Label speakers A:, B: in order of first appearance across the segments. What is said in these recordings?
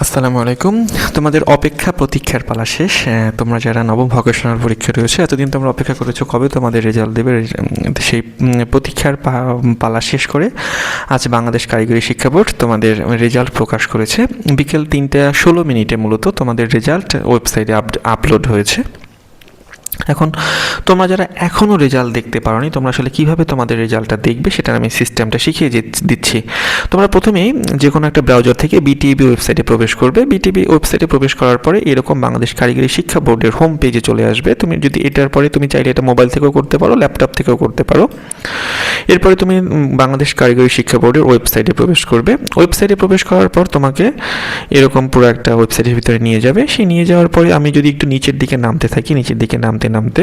A: আসসালামু আলাইকুম। তোমাদের অপেক্ষা প্রতীক্ষার পালা শেষ। তোমরা যারা নবম ভকেশনাল পরীক্ষা রয়েছে, এতদিন তোমরা অপেক্ষা করেছ কবে তোমাদের রেজাল্ট দেবে? সেই প্রতীক্ষার পালা শেষ করে আজ বাংলাদেশ কারিগরি শিক্ষা বোর্ড তোমাদের রেজাল্ট প্রকাশ করেছে। বিকেল তিনটা ষোলো মিনিটে মূলত তোমাদের রেজাল্ট ওয়েবসাইটে আপলোড হয়েছে। এখন তোমরা যারা এখনও রেজাল্ট দেখতে পারোনি, তোমরা আসলে কীভাবে তোমাদের রেজাল্টটা দেখবে সেটা আমি সিস্টেমটা শিখিয়ে দিচ্ছি। তোমরা প্রথমেই যে কোনো একটা ব্রাউজার থেকে বিটিবি ওয়েবসাইটে প্রবেশ করবে। বিটিবি ওয়েবসাইটে প্রবেশ করার পরে এরকম বাংলাদেশ কারিগরি শিক্ষা বোর্ডের হোম পেজে চলে আসবে। তুমি যদি এটার পরে তুমি চাইলে এটা মোবাইল থেকেও করতে পারো ল্যাপটপ থেকেও করতে পারো। এরপরে তুমি বাংলাদেশ কারিগরি শিক্ষা বোর্ডের ওয়েবসাইটে প্রবেশ করবে। ওয়েবসাইটে প্রবেশ করার পর তোমাকে এরকম পুরো একটা ওয়েবসাইটের ভিতরে নিয়ে যাবে। সেই নিয়ে যাওয়ার পরে আমি যদি একটু নিচের দিকে নামতে থাকি, নিচের দিকে নামতে নামতে নামতে।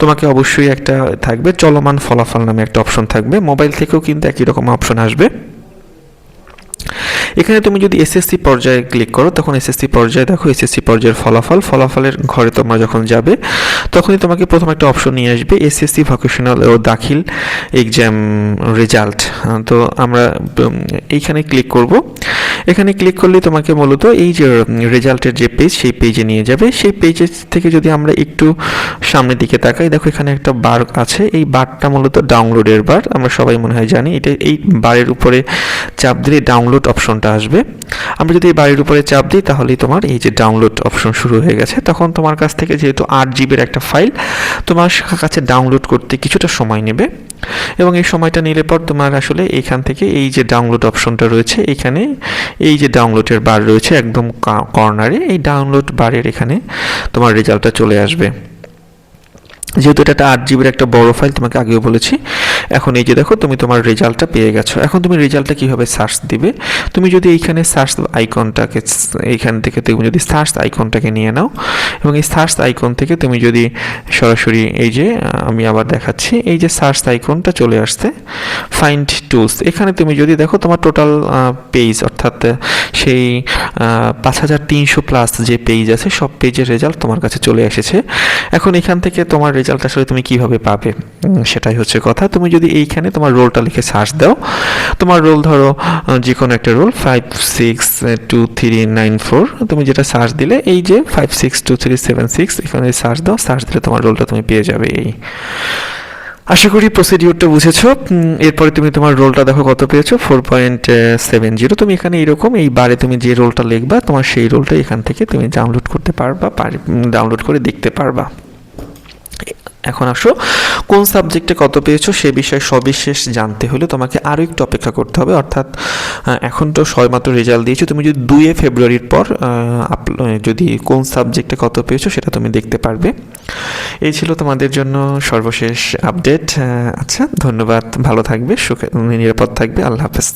A: তোমাকে অবশ্যই একটা থাকবে চলমান ফলাফল নামে একটা অপশন থাকবে। মোবাইল থেকেও কিন্তু একই রকম অপশন আসবে। এখানে তুমি যদি এসএসসি পর্যায়ে ক্লিক করো, তখন এসএসসি পর্যায়ে দেখো এসএসসি পর্যায়ের ফলাফল, ফলাফলের ঘরে তোমরা যখন যাবে, তখনই তোমাকে প্রথম একটা অপশন নিয়ে আসবে এসএসসি ভোকেশনাল ও দাখিল এক্সাম রেজাল্ট তো আমরা এইখানে ক্লিক করব। এখানে ক্লিক করলে তোমাকে মূলত এই যে রেজাল্টের যে পেজ সেই পেজে নিয়ে যাবে। সেই পেজের থেকে যদি আমরা একটু সামনের দিকে তাকাই, দেখো এখানে একটা বার আছে। এই বারটা মূলত ডাউনলোডের বার আমরা সবাই মনে হয় জানি এটা এই বারের উপরে চাপ দিলে ডাউনলোড অপশনটা আসবে। আমরা যদি এই বারের উপরে চাপ দিই, তাহলেই তোমার এই যে ডাউনলোড অপশন শুরু হয়ে গেছে। তখন তোমার কাছ থেকে যেহেতু আট জিবির একটা ফাইল তোমার কাছে ডাউনলোড করতে কিছুটা সময় নেবে। এবং এই সময়টা নিলে পর তোমার আসলে এইখান থেকে এই যে ডাউনলোড অপশনটা রয়েছে, এখানে এই যে ডাউনলোডের বার রয়েছে একদম কর্নারে এই ডাউনলোড বারের এখানে তোমার রেজাল্টটা চলে আসবে। যেহেতু এটা একটা আট জিবির একটা বড় ফাইল তোমাকে আগেও বলেছি। এখন এই যে দেখো, তুমি তোমার রেজাল্টটা পেয়ে গেছো। এখন তুমি রেজাল্টটা কীভাবে সার্চ দিবে? তুমি যদি এইখানে সার্চ আইকনটাকে এইখান থেকে তুমি যদি সার্চ আইকনটাকে নিয়ে নাও, এবং এই সার্চ আইকন থেকে তুমি যদি সরাসরি এই যে আমি আবার দেখাচ্ছি, এই যে সার্চ আইকনটা চলে আসছে ফাইন্ড টুলস এখানে তুমি যদি দেখো, তোমার টোটাল পেজ অর্থাৎ সেই পাঁচ হাজার তিনশো প্লাস যে পেজ আছে, সব পেজের রেজাল্ট তোমার কাছে চলে এসেছে। এখন এখান থেকে তোমার রেজাল্ট আসলে তুমি কীভাবে পাবে? সেটাই হচ্ছে কথা। তুমি যদি এইখানে তোমার রোলটা লিখে সার্চ দাও, তোমার রোল ধরো যে কোনো একটা roll five six two three nine four তুমি যেটা সার্চ দিলে, এই যে five six two three seven six এখানে সার্চ দাও, সার্চ দিলে তোমার রোলটা তুমি পেয়ে যাবে এই। আশা করি প্রসিডিওরটা বুঝেছ। এরপরে তুমি তোমার রোলটা দেখো কত পেয়েছ ফোর পয়েন্ট সেভেন জিরো তুমি এখানে এরকম, এই বারে তুমি যে রোলটা লিখবা, তোমার সেই রোলটা এখান থেকে তুমি ডাউনলোড করতে পারবা ডাউনলোড করে দেখতে পারবা। এখন আসো, কোন সাবজেক্টে কত পেয়েছ সে বিষয়ে সবিশেষ জানতে হলে তোমাকে আরও একটু অপেক্ষা করতে হবে। অর্থাৎ এখন তো সবেমাত্র রেজাল্ট দিয়েছ, তুমি যদি দুয়ে ফেব্রুয়ারির পর যদি কোন সাবজেক্টে কত পেয়েছ সেটা তুমি দেখতে পারবে। এই ছিল তোমাদের জন্য সর্বশেষ আপডেট আচ্ছা ধন্যবাদ, ভালো থাকবে, সুখে, নিরাপদ থাকবে, আল্লাহ হাফেজ।